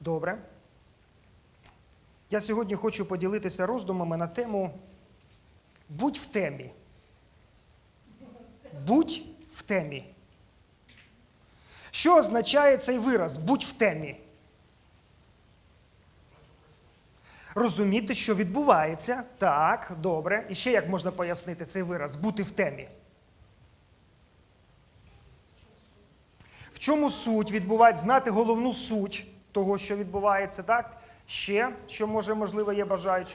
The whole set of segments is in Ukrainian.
Добре. Я сьогодні хочу поділитися роздумами на тему Будь в темі. Будь в темі. Що означає цей вираз будь в темі? Розуміти, що відбувається. Так, добре. І ще як можна пояснити цей вираз бути в темі? В чому суть відбувається, знати головну суть того, що відбувається, так? Ще, що може, можливо, є бажаючи.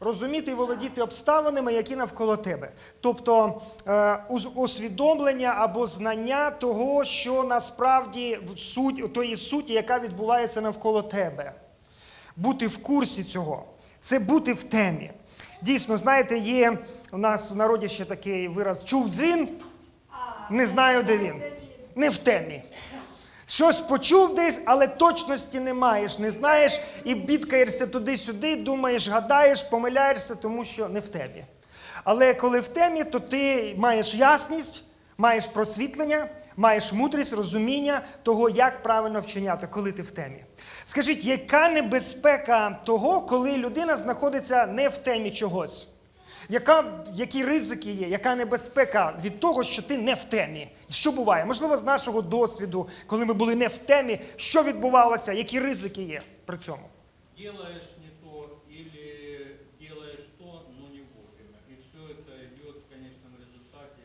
Розуміти і володіти обставинами, які навколо тебе. Тобто е, усвідомлення або знання того, що насправді суть, тої суті, яка відбувається навколо тебе. Бути в курсі цього це бути в темі. Дійсно, знаєте, є у нас в народі ще такий вираз чув дзвін, не знаю, де він. Не в темі. Щось почув десь, але точності не маєш, не знаєш і бідкаєшся туди-сюди, думаєш, гадаєш, помиляєшся, тому що не в темі. Але коли в темі, то ти маєш ясність, маєш просвітлення, маєш мудрість, розуміння того, як правильно вчиняти, коли ти в темі. Скажіть, яка небезпека того, коли людина знаходиться не в темі чогось? Яка, які ризики є, яка небезпека від того, що ти не в темі? Що буває? Можливо, з нашого досвіду, коли ми були не в темі, що відбувалося, які ризики є при цьому? делаешь не то или делаешь то, но не вовремя. И все это идет в конечном результате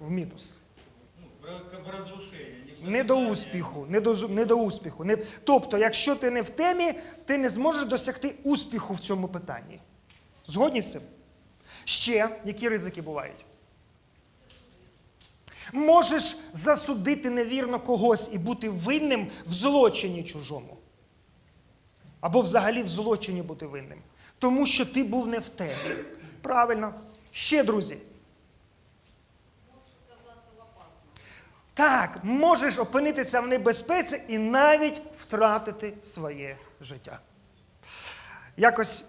э, В мінус. ну, не до успіху, не до, не до успіху. Не, тобто, якщо ти не в темі, ти не зможеш досягти успіху в цьому питанні. Згодні з цим? Ще які ризики бувають? Можеш засудити невірно когось і бути винним в злочині чужому. Або взагалі в злочині бути винним. Тому що ти був не в темі. Правильно. Ще, друзі. Так, можеш опинитися в небезпеці і навіть втратити своє життя. Якось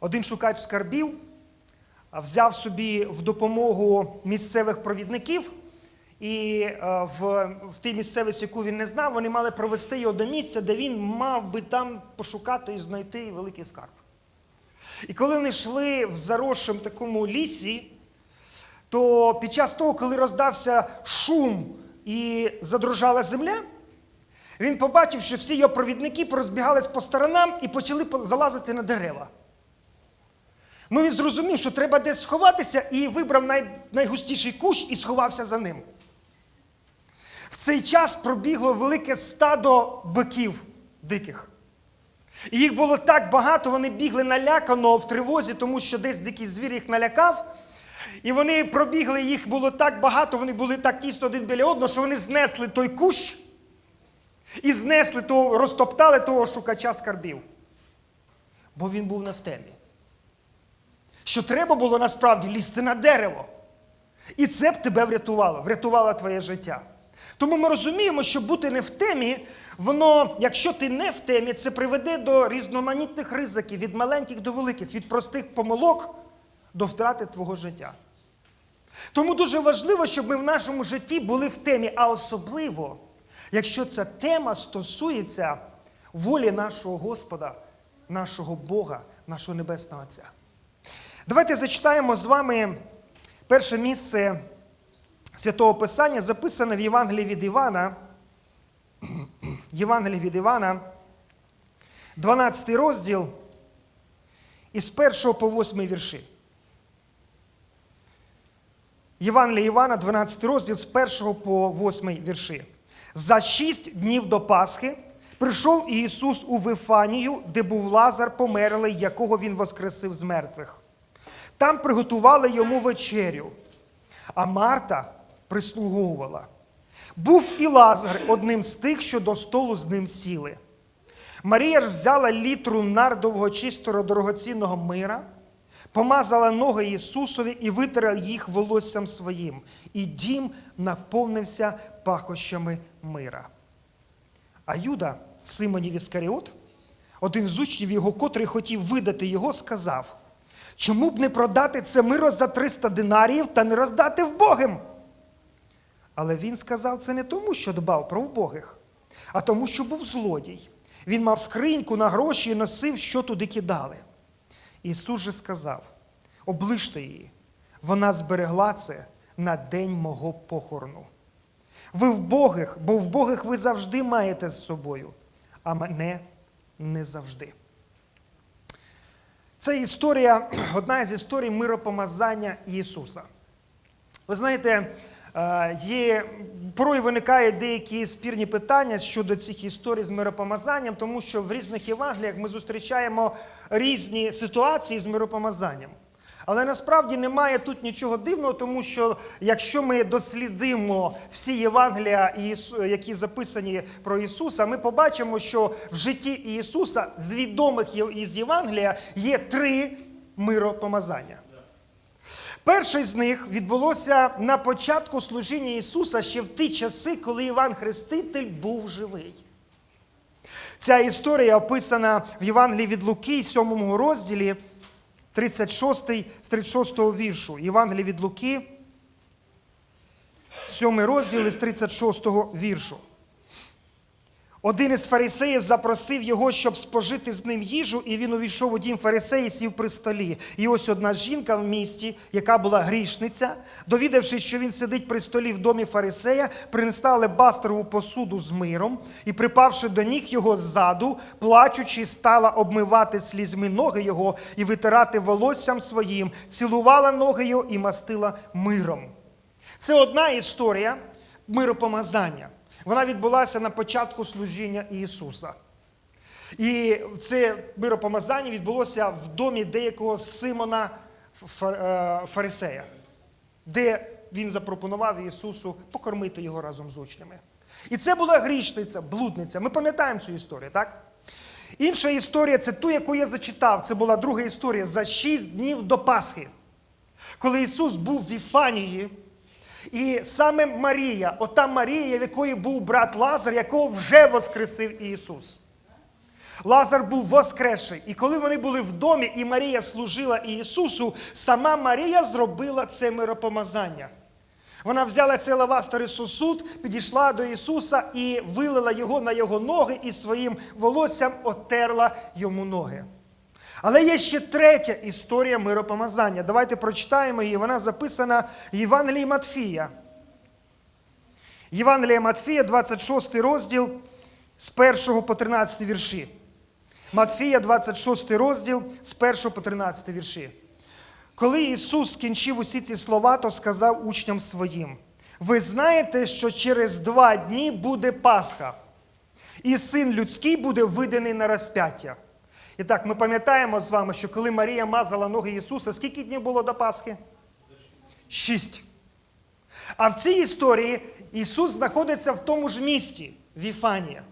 один шукач скарбів взяв собі в допомогу місцевих провідників, і в, в тій місцевості, яку він не знав, вони мали провести його до місця, де він мав би там пошукати і знайти великий скарб. І коли вони йшли в заросшому такому лісі, то під час того, коли роздався шум і задрожала земля, він побачив, що всі його провідники порозбігались по сторонам і почали залазити на дерева. Ну він зрозумів, що треба десь сховатися, і вибрав най, найгустіший кущ і сховався за ним. В цей час пробігло велике стадо биків диких. І їх було так багато, вони бігли налякано в тривозі, тому що десь дикий звір їх налякав. І вони пробігли, їх було так багато, вони були так тісно один біля одного, що вони знесли той кущ і знесли того, розтоптали того шукача скарбів. Бо він був не в темі. Що треба було насправді лізти на дерево. І це б тебе врятувало, врятувало твоє життя. Тому ми розуміємо, що бути не в темі, воно, якщо ти не в темі, це приведе до різноманітних ризиків від маленьких до великих, від простих помилок до втрати твого життя. Тому дуже важливо, щоб ми в нашому житті були в темі, а особливо, якщо ця тема стосується волі нашого Господа, нашого Бога, нашого Небесного Отця. Давайте зачитаємо з вами перше місце Святого Писання, записане в Євангелії від Івана. Євангелії від Івана, 12 розділ, із 1 по 8 вірші. Євангелія Івана, 12 розділ з 1 по 8 вірші. За шість днів до Пасхи прийшов Ісус у Вифанію, де був Лазар померлий, якого Він воскресив з мертвих. Там приготували йому вечерю, а Марта прислуговувала. Був і Лазар одним з тих, що до столу з ним сіли. Марія ж взяла літру нардового чистого дорогоцінного мира, помазала ноги Ісусові і витерла їх волоссям своїм, і дім наповнився пахощами мира. А Юда, Симонів Іскаріот, один з учнів його, котрий хотів видати його, сказав: Чому б не продати це миро за 300 динаріїв та не роздати вбогим? Але він сказав це не тому, що дбав про вбогих, а тому, що був злодій. Він мав скриньку на гроші і носив, що туди кидали. Ісус же сказав: оближте її, вона зберегла це на день мого похорону. Ви вбогих, бо вбогих ви завжди маєте з собою, а мене не завжди. Це історія, одна з історій миропомазання Ісуса. Ви знаєте, е, є, порой виникають деякі спірні питання щодо цих історій з миропомазанням, тому що в різних Євангеліях ми зустрічаємо різні ситуації з миропомазанням. Але насправді немає тут нічого дивного, тому що якщо ми дослідимо всі Євангелія, які записані про Ісуса, ми побачимо, що в житті Ісуса з відомих із Євангелія є три миропомазання. Перший з них відбулося на початку служіння Ісуса ще в ті часи, коли Іван Хреститель був живий. Ця історія описана в Євангелії від Луки, 7 розділі, 36, з 36 віршу. Євангелії від Луки, 7 розділ з 36 віршу. Один із фарисеїв запросив його, щоб спожити з ним їжу, і він увійшов у дім фарисея і сів при столі. І ось одна жінка в місті, яка була грішниця, довідавшись, що він сидить при столі в домі фарисея, принесла алебастрову посуду з миром і, припавши до ніг його ззаду, плачучи, стала обмивати слізьми ноги його і витирати волоссям своїм, цілувала ноги його і мастила миром. Це одна історія миропомазання. Вона відбулася на початку служіння Ісуса. І це миропомазання відбулося в домі деякого Симона е, Фарисея, де він запропонував Ісусу покормити його разом з учнями. І це була грішниця, блудниця. Ми пам'ятаємо цю історію, так? Інша історія це ту, яку я зачитав. Це була друга історія за шість днів до Пасхи, коли Ісус був в Віфанії. І саме Марія, ота Марія, в якої був брат Лазар, якого вже воскресив Ісус. Лазар був воскресший. І коли вони були в домі, і Марія служила Ісусу, сама Марія зробила це миропомазання. Вона взяла цей лавастовий сосуд, підійшла до Ісуса і вилила його на його ноги і своїм волоссям отерла йому ноги. Але є ще третя історія миропомазання. Давайте прочитаємо її. Вона записана в Євангелії Матфія. Євангелія Матфія, 26 розділ з 1 по 13 вірші. Матфія, 26 розділ з 1 по 13 вірші. Коли Ісус скінчив усі ці слова, то сказав учням своїм: Ви знаєте, що через два дні буде Пасха, і син людський буде виданий на розп'яття. І так, ми пам'ятаємо з вами, що коли Марія мазала ноги Ісуса, скільки днів було до Пасхи? Шість. А в цій історії Ісус знаходиться в тому ж місті, Віфанія.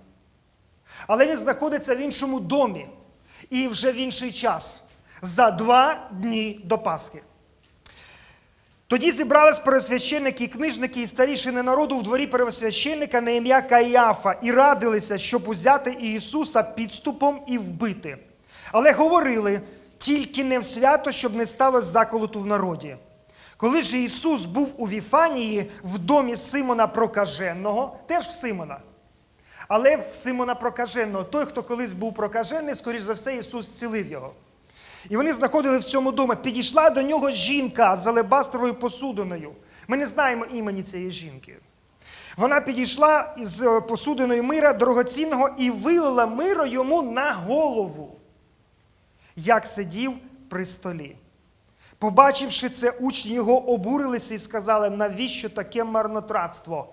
Але Він знаходиться в іншому домі і вже в інший час, за два дні до Пасхи. Тоді зібрались пересвященники і книжники і старішини народу в дворі пересвященника на ім'я Каїафа і радилися, щоб узяти Ісуса підступом і вбити. Але говорили тільки не в свято, щоб не сталося заколоту в народі. Коли ж Ісус був у Віфанії в домі Симона Прокаженого, теж в Симона, але в Симона Прокаженого, той, хто колись був прокажений, скоріш за все, Ісус зцілив його. І вони знаходили в цьому домі. Підійшла до нього жінка з алебастровою посудиною. Ми не знаємо імені цієї жінки. Вона підійшла із е, посудиною мира дорогоцінного і вилила миро йому на голову, як сидів при столі. Побачивши це, учні його обурилися і сказали, навіщо таке марнотратство?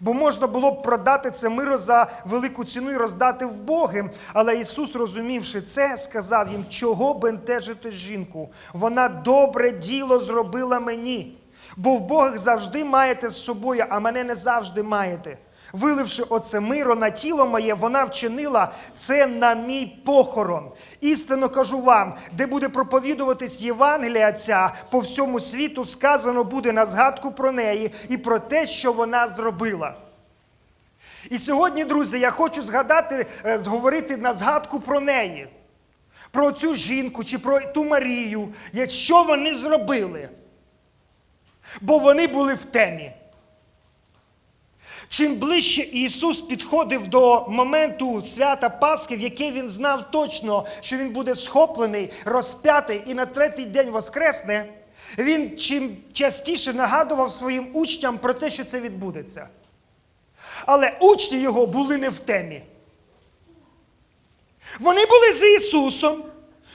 Бо можна було б продати це миро за велику ціну і роздати вбогим. Але Ісус, розумівши це, сказав їм, чого бентежити жінку? Вона добре діло зробила мені. Бо вбогих завжди маєте з собою, а мене не завжди маєте. Виливши оце миро на тіло моє, вона вчинила це на мій похорон. Істинно кажу вам, де буде проповідуватись Євангелія ця по всьому світу, сказано буде на згадку про неї і про те, що вона зробила. І сьогодні, друзі, я хочу згадати, е, зговорити на згадку про неї, про цю жінку чи про ту Марію, що вони зробили. Бо вони були в темі. Чим ближче Ісус підходив до моменту свята Пасхи, в яке він знав точно, що він буде схоплений, розп'ятий і на третій день воскресне, він чим частіше нагадував своїм учням про те, що це відбудеться. Але учні його були не в темі. Вони були з Ісусом,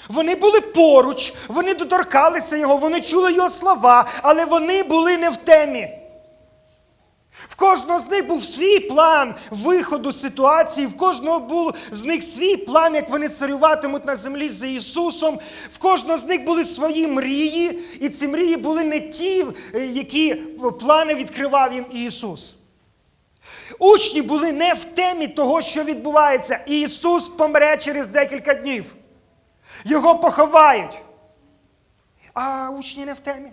вони були поруч, вони доторкалися Його, вони чули Його слова, але вони були не в темі. Кожного з них був свій план виходу з ситуації, в кожного був з них свій план, як вони царюватимуть на землі за Ісусом. В кожного з них були свої мрії, і ці мрії були не ті, е, які плани відкривав їм Ісус. Учні були не в темі того, що відбувається. Ісус помре через декілька днів. Його поховають. А учні не в темі.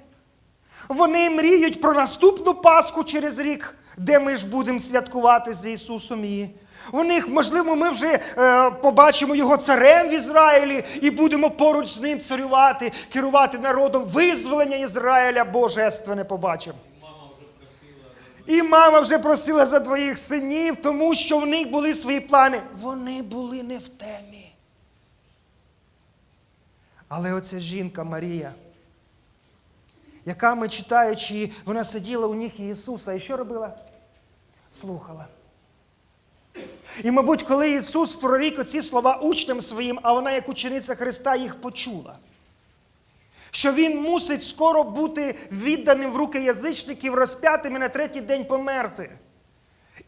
Вони мріють про наступну Пасху через рік, де ми ж будемо святкувати з Ісусом її. У них, можливо, ми вже е, побачимо його царем в Ізраїлі і будемо поруч з ним царювати, керувати народом. Визволення Ізраїля божественне побачимо. І мама вже просила за двоїх синів, тому що в них були свої плани. Вони були не в темі. Але оця жінка Марія, яка ми читаючи, вона сиділа у ніг Ісуса і що робила? Слухала. І, мабуть, коли Ісус прорік оці слова учням своїм, а вона, як учениця Христа, їх почула. Що він мусить скоро бути відданим в руки язичників, розп'ятим і на третій день померти.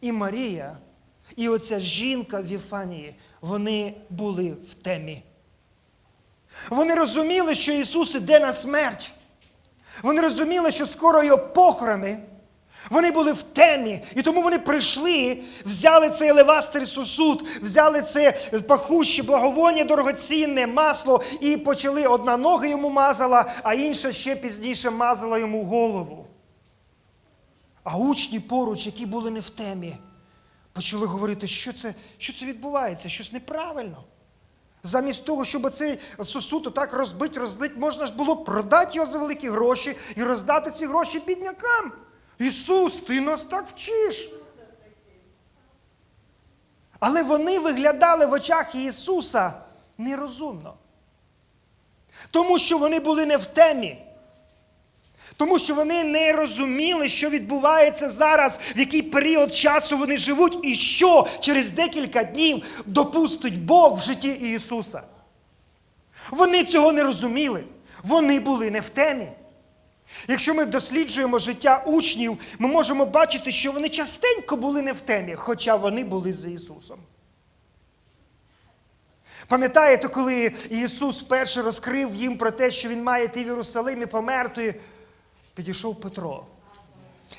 І Марія, і оця жінка в Віфанії, вони були в темі. Вони розуміли, що Ісус іде на смерть. Вони розуміли, що скоро його похорони. Вони були в темі, і тому вони прийшли, взяли цей елевастер сосуд, взяли це пахуще, благовоння, дорогоцінне масло і почали одна нога йому мазала, а інша ще пізніше мазала йому голову. А учні поруч, які були не в темі, почали говорити, що це, що це відбувається, щось неправильно. Замість того, щоб цей сосуд так розбить, розлить, можна ж було продати його за великі гроші і роздати ці гроші біднякам. Ісус, ти нас так вчиш. Але вони виглядали в очах Ісуса нерозумно. Тому що вони були не в темі. Тому що вони не розуміли, що відбувається зараз, в який період часу вони живуть, і що через декілька днів допустить Бог в житті Ісуса. Вони цього не розуміли. Вони були не в темі. Якщо ми досліджуємо життя учнів, ми можемо бачити, що вони частенько були не в темі, хоча вони були з Ісусом. Пам'ятаєте, коли Ісус вперше розкрив їм про те, що Він має йти в Єрусалим і померти, підійшов Петро,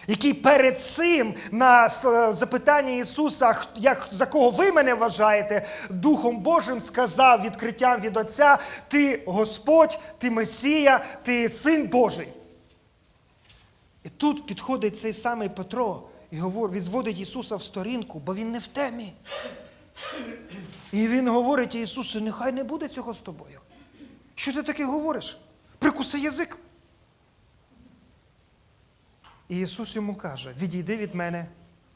який перед цим на запитання Ісуса, як, за кого ви мене вважаєте, Духом Божим сказав відкриттям від Отця: Ти Господь, ти Месія, ти Син Божий. І тут підходить цей самий Петро і відводить Ісуса в сторінку, бо він не в темі. І він говорить Ісусу, нехай не буде цього з тобою. Що ти таке говориш? Прикуси язик. І Ісус йому каже: відійди від мене,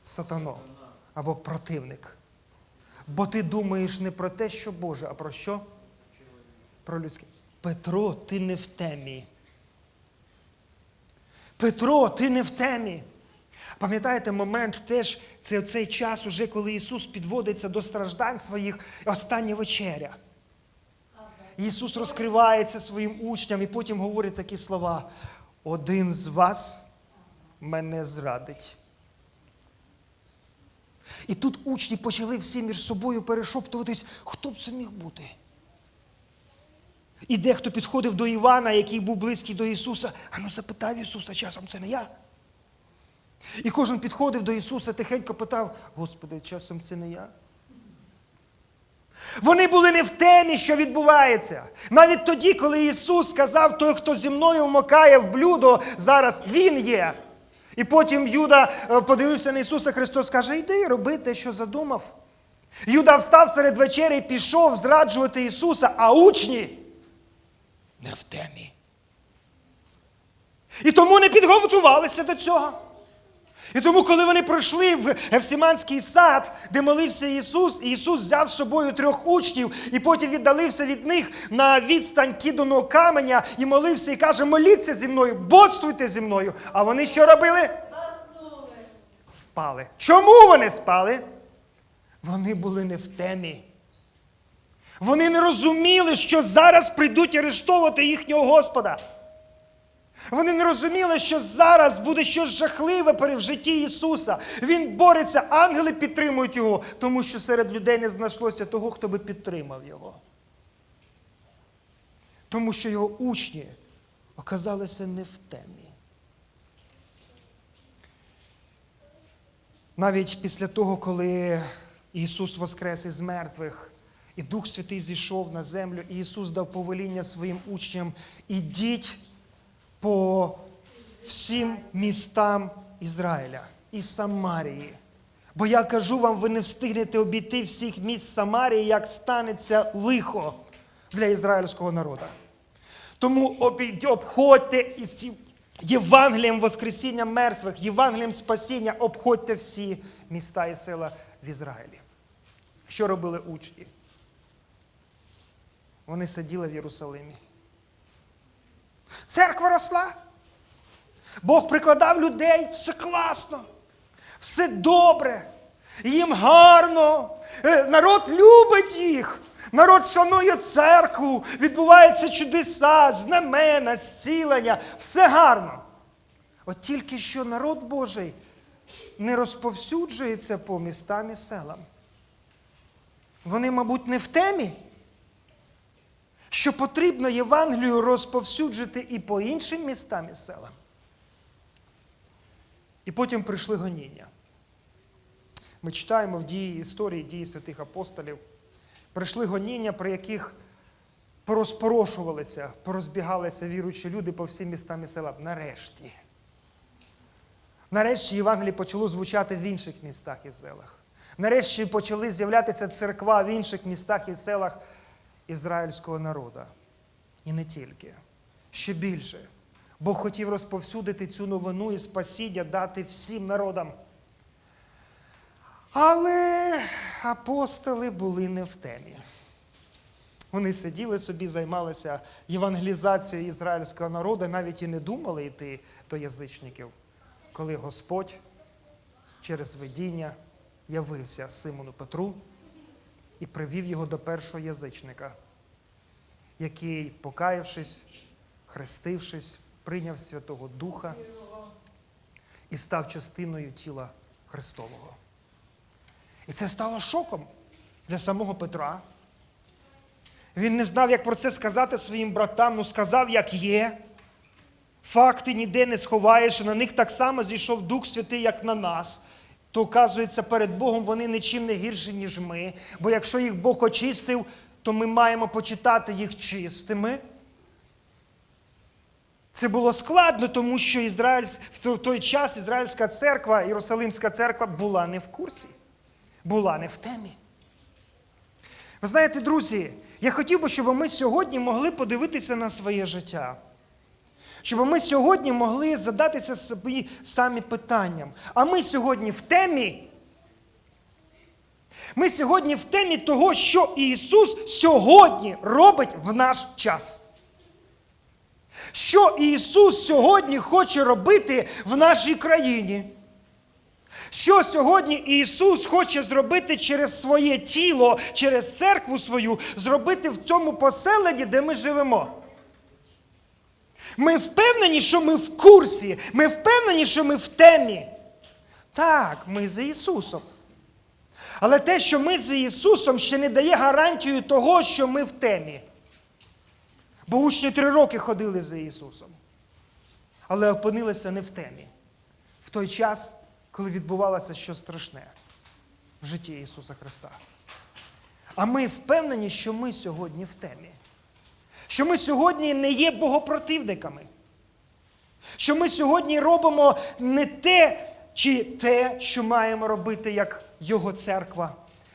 сатано, або противник. Бо ти думаєш не про те, що Боже, а про що? Про людське. Петро, ти не в темі. Петро, ти не в темі. Пам'ятаєте момент теж, це цей час, уже коли Ісус підводиться до страждань своїх, остання вечеря. Ісус розкривається своїм учням і потім говорить такі слова: один з вас мене зрадить. І тут учні почали всі між собою перешоптуватись, хто б це міг бути. І дехто підходив до Івана, який був близький до Ісуса, а ну запитав Ісуса, часом це не я. І кожен підходив до Ісуса, тихенько питав: Господи, часом це не я. Вони були не в темі, що відбувається. Навіть тоді, коли Ісус сказав, той, хто зі мною вмокає в блюдо, зараз Він є. І потім Юда е, подивився на Ісуса Христос, каже, йди роби те, що задумав. Юда встав серед вечері і пішов зраджувати Ісуса, а учні не в темі. І тому не підготувалися до цього. І тому, коли вони пройшли в Евсиманський сад, де молився Ісус, і Ісус взяв з собою трьох учнів і потім віддалився від них на відстань киданого каменя і молився і каже: моліться зі мною, бодствуйте зі мною. А вони що робили? Спали. Чому вони спали? Вони були не в темі. Вони не розуміли, що зараз прийдуть арештовувати їхнього Господа. Вони не розуміли, що зараз буде щось жахливе в житті Ісуса. Він бореться, ангели підтримують його, тому що серед людей не знайшлося того, хто би підтримав його. Тому що його учні оказалися не в темі. Навіть після того, коли Ісус воскрес із мертвих, і Дух Святий зійшов на землю, і Ісус дав повеління своїм учням: ідіть по всім містам Ізраїля і Самарії. Бо я кажу вам, ви не встигнете обійти всіх міст Самарії, як станеться лихо для ізраїльського народу. Тому обходьте із Євангелієм Воскресіння мертвих, Євангелієм спасіння, обходьте всі міста і села в Ізраїлі. Що робили учні? Вони сиділи в Єрусалимі. Церква росла. Бог прикладав людей, все класно, все добре, їм гарно, Е, народ любить їх, народ шанує церкву, відбуваються чудеса, знамена, зцілення, все гарно. От тільки що народ Божий не розповсюджується по містам і селам. Вони, мабуть, не в темі що потрібно Євангелію розповсюджити і по іншим містам і селам. І потім прийшли гоніння. Ми читаємо в дії історії дії святих апостолів. Прийшли гоніння, при яких порозпорошувалися, порозбігалися віруючі люди по всім містам і селам. Нарешті. Нарешті Євангеліє почало звучати в інших містах і селах. Нарешті почали з'являтися церква в інших містах і селах ізраїльського народу. І не тільки. Ще більше. Бог хотів розповсюдити цю новину і спасіння дати всім народам. Але апостоли були не в темі. Вони сиділи собі, займалися євангелізацією ізраїльського народу, навіть і не думали йти до язичників, коли Господь через видіння явився Симону Петру і привів його до першого язичника, який, покаявшись, хрестившись, прийняв Святого Духа і став частиною тіла Христового. І це стало шоком для самого Петра. Він не знав, як про це сказати своїм братам, ну сказав, як є. Факти ніде не сховаєш, на них так само зійшов Дух Святий, як на нас. То, оказується, перед Богом вони нічим не гірші, ніж ми. Бо якщо їх Бог очистив, то ми маємо почитати їх чистими. Це було складно, тому що в той час Ізраїльська церква, Єрусалимська церква була не в курсі, була не в темі. Ви знаєте, друзі, я хотів би, щоб ми сьогодні могли подивитися на своє життя. Щоб ми сьогодні могли задатися собі самі питанням. А ми сьогодні в темі. Ми сьогодні в темі того, що Ісус сьогодні робить в наш час. Що Ісус сьогодні хоче робити в нашій країні? Що сьогодні Ісус хоче зробити через своє тіло, через церкву свою, зробити в цьому поселенні, де ми живемо? Ми впевнені, що ми в курсі, ми впевнені, що ми в темі. Так, ми за Ісусом. Але те, що ми за Ісусом, ще не дає гарантію того, що ми в темі. Бо учні три роки ходили за Ісусом, але опинилися не в темі. В той час, коли відбувалося щось страшне в житті Ісуса Христа. А ми впевнені, що ми сьогодні в темі. Що ми сьогодні не є богопротивниками. Що ми сьогодні робимо не те чи те, що маємо робити як Його церква,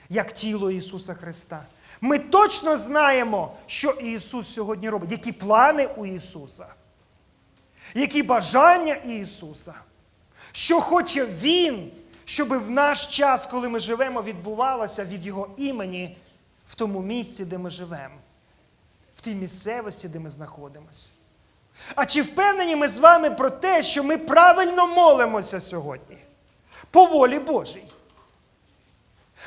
як тіло Ісуса Христа. Ми точно знаємо, що Ісус сьогодні робить, які плани у Ісуса, які бажання Ісуса. Що хоче Він, щоб в наш час, коли ми живемо, відбувалося від Його імені в тому місці, де ми живемо, тій місцевості, де ми знаходимося. А чи впевнені ми з вами про те, що ми правильно молимося сьогодні? По волі Божій?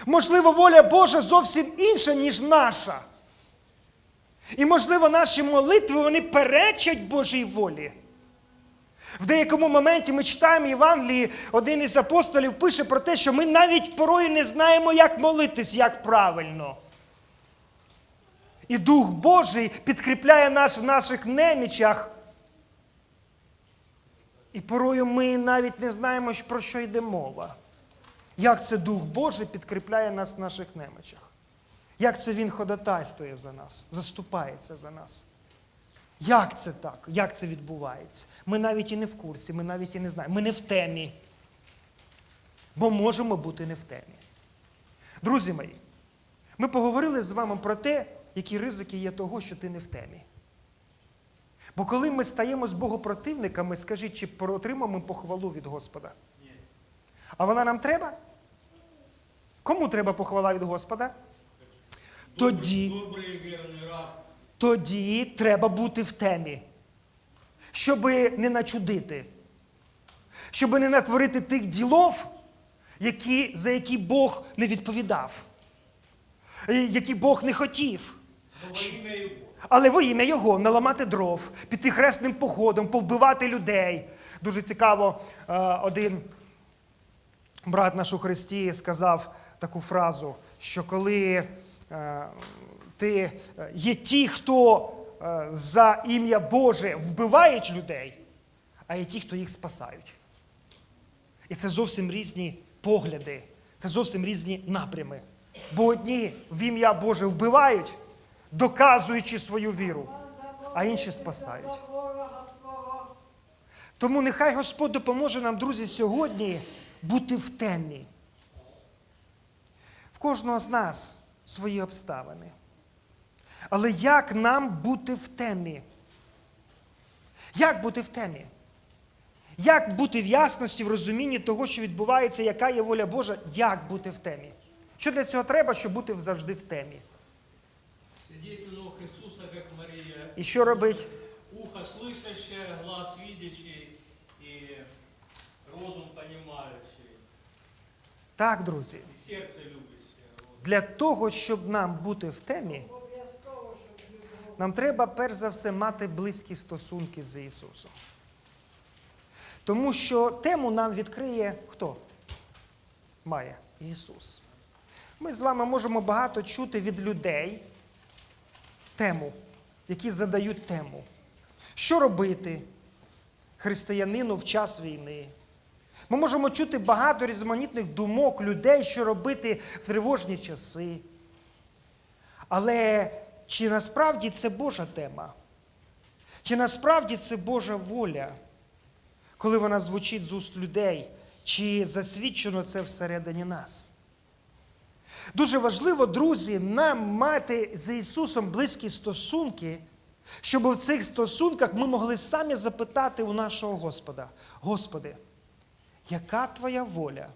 Можливо, воля Божа зовсім інша, ніж наша. І, можливо, наші молитви вони перечать Божій волі. В деякому моменті ми читаємо Євангелії, один із апостолів пише про те, що ми навіть порою не знаємо, як молитись, як правильно. І Дух Божий підкріпляє нас в наших немічах. І порою ми навіть не знаємо, про що йде мова. Як це Дух Божий підкріпляє нас в наших немочах? Як це Він ходатайствує за нас, заступається за нас? Як це так? Як це відбувається? Ми навіть і не в курсі, ми навіть і не знаємо. Ми не в темі. Бо можемо бути не в темі. Друзі мої, ми поговорили з вами про те, які ризики є того, що ти не в темі. Бо коли ми стаємо з богопротивниками, скажіть, чи отримаємо похвалу від Господа? Нет. А вона нам треба? Кому треба похвала від Господа? Тоді. Добрый, добрый и верный раб. Тоді треба бути в темі, щоби не начудити, щоби не натворити тих ділов, які, за які Бог не відповідав, і які Бог не хотів. Але во ім'я Його наламати дров, піти хресним походом, повбивати людей. Дуже цікаво, е, один брат наш у Христі сказав таку фразу, що коли е, ти, е, є ті, хто за ім'я Боже вбивають людей, а є ті, хто їх спасають. І це зовсім різні погляди, це зовсім різні напрями. Бо одні в ім'я Боже вбивають, доказуючи свою віру, а інші спасають. Тому нехай Господь допоможе нам, друзі, сьогодні бути в темі. В кожного з нас свої обставини. Але як нам бути в темі? Як бути в темі? Як бути в ясності, в розумінні того, що відбувається, яка є воля Божа, як бути в темі? Що для цього треба, щоб бути завжди в темі? І що робить? Ухо слышащее, глаз видящий и розум понимающий. Так, друзі. И сердце любящее. Для того, щоб нам бути в темі, нам треба перш за все мати близькі стосунки з Ісусом. Тому що тему нам відкриє хто? Має Ісус. Ми з вами можемо багато чути від людей тему, які задають тему. Що робити християнину в час війни? Ми можемо чути багато різноманітних думок людей, що робити в тривожні часи. Але чи насправді це Божа тема? Чи насправді це Божа воля, коли вона звучить з уст людей, чи засвідчено це всередині нас? Дуже важливо, друзі, нам мати з Ісусом близькі стосунки, щоб в цих стосунках ми могли самі запитати у нашого Господа: Господи, яка твоя воля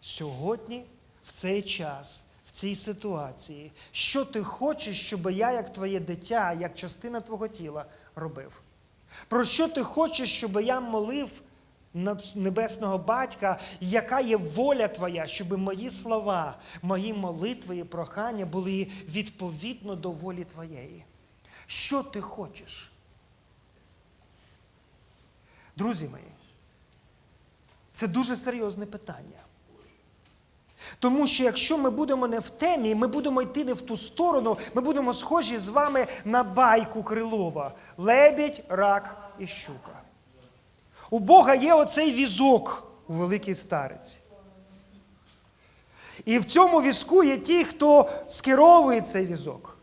сьогодні, в цей час, в цій ситуації? Що ти хочеш, щоб я, як твоє дитя, як частина твого тіла, робив? Про що ти хочеш, щоб я молив небесного батька, яка є воля твоя, щоб мої слова, мої молитви і прохання були відповідно до волі твоєї? Що ти хочеш? Друзі мої, це дуже серйозне питання. Тому що якщо ми будемо не в темі, ми будемо йти не в ту сторону, ми будемо схожі з вами на байку Крилова. Лебідь, рак і щука. У Бога є оцей візок у великій стариці. І в цьому візку є ті, хто скеровує цей візок.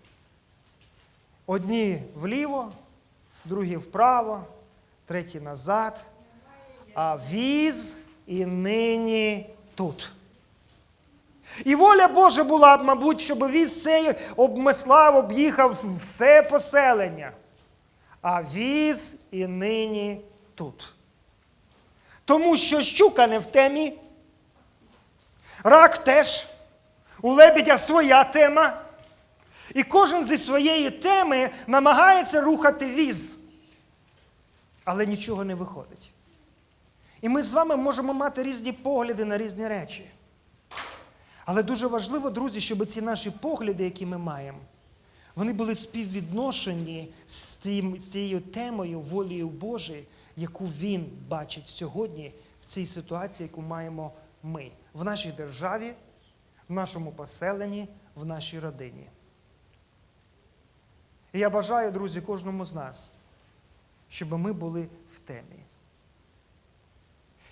Одні вліво, другі вправо, треті назад. А віз і нині тут. І воля Божа була б, мабуть, щоб віз цей обмислав, об'їхав все поселення. А віз і нині тут. Тому що щука не в темі, рак теж, у лебедя своя тема. І кожен зі своєї теми намагається рухати віз. Але нічого не виходить. І ми з вами можемо мати різні погляди на різні речі. Але дуже важливо, друзі, щоб ці наші погляди, які ми маємо, вони були співвідношені з, цією темою волею Божої, яку Він бачить сьогодні в цій ситуації, яку маємо ми. В нашій державі, в нашому поселенні, в нашій родині. І я бажаю, друзі, кожному з нас, щоб ми були в темі.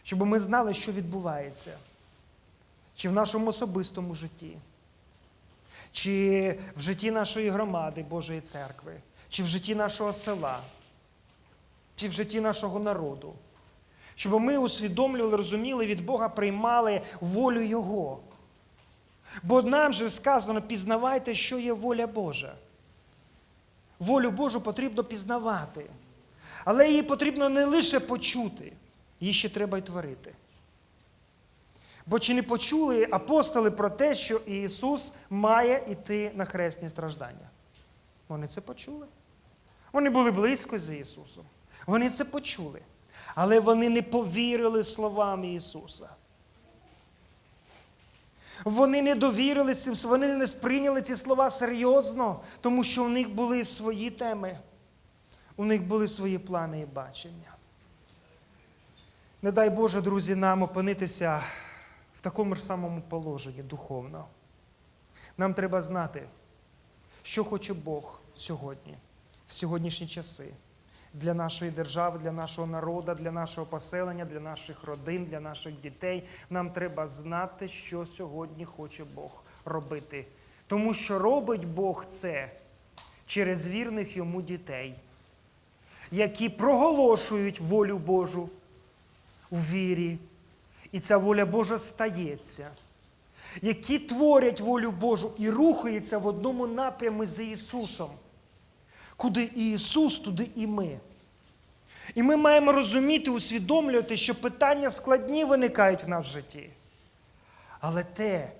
Щоб ми знали, що відбувається, чи в нашому особистому житті, чи в житті нашої громади Божої церкви, чи в житті нашого села, чи в житті нашого народу. Щоб ми усвідомлювали, розуміли, від Бога приймали волю Його. Бо нам же сказано, пізнавайте, що є воля Божа. Волю Божу потрібно пізнавати. Але її потрібно не лише почути, її ще треба й творити. Бо чи не почули апостоли про те, що Ісус має йти на хресні страждання? Вони це почули. Вони були близько з Ісусом. Вони це почули. Але вони не повірили словам Ісуса. Вони не довірили вони не сприйняли ці слова серйозно, тому що у них були свої теми, у них були свої плани і бачення. Не дай Боже, друзі, нам опинитися в такому ж самому положенні духовно. Нам треба знати, що хоче Бог сьогодні, в сьогоднішні часи, для нашої держави, для нашого народу, для нашого поселення, для наших родин, для наших дітей. Нам треба знати, що сьогодні хоче Бог робити. Тому що робить Бог це через вірних йому дітей, які проголошують волю Божу у вірі, і ця воля Божа стається, які творять волю Божу і рухаються в одному напрямі з Ісусом. Куди Ісус, туди і ми. І ми маємо розуміти, усвідомлювати, що питання складні виникають в нас в житті. Але те,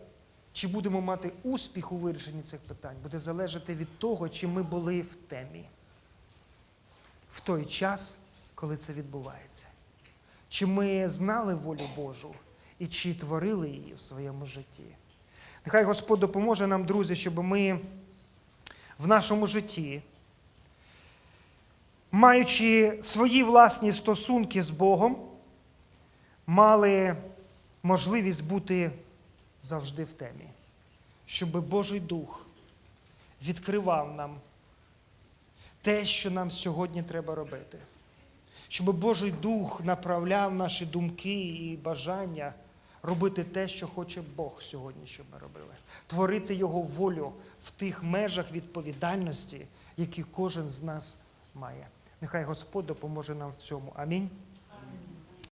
чи будемо мати успіх у вирішенні цих питань, буде залежати від того, чи ми були в темі в той час, коли це відбувається. Чи ми знали волю Божу і чи творили її в своєму житті? Нехай Господь допоможе нам, друзі, щоб ми в нашому житті, маючи свої власні стосунки з Богом, мали можливість бути завжди в темі, щоб Божий Дух відкривав нам те, що нам сьогодні треба робити. Щоб Божий Дух направляв наші думки і бажання робити те, що хоче Бог сьогодні, щоб ми робили. Творити Його волю в тих межах відповідальності, які кожен з нас має. Нехай Господь допоможе нам в цьому. Амінь.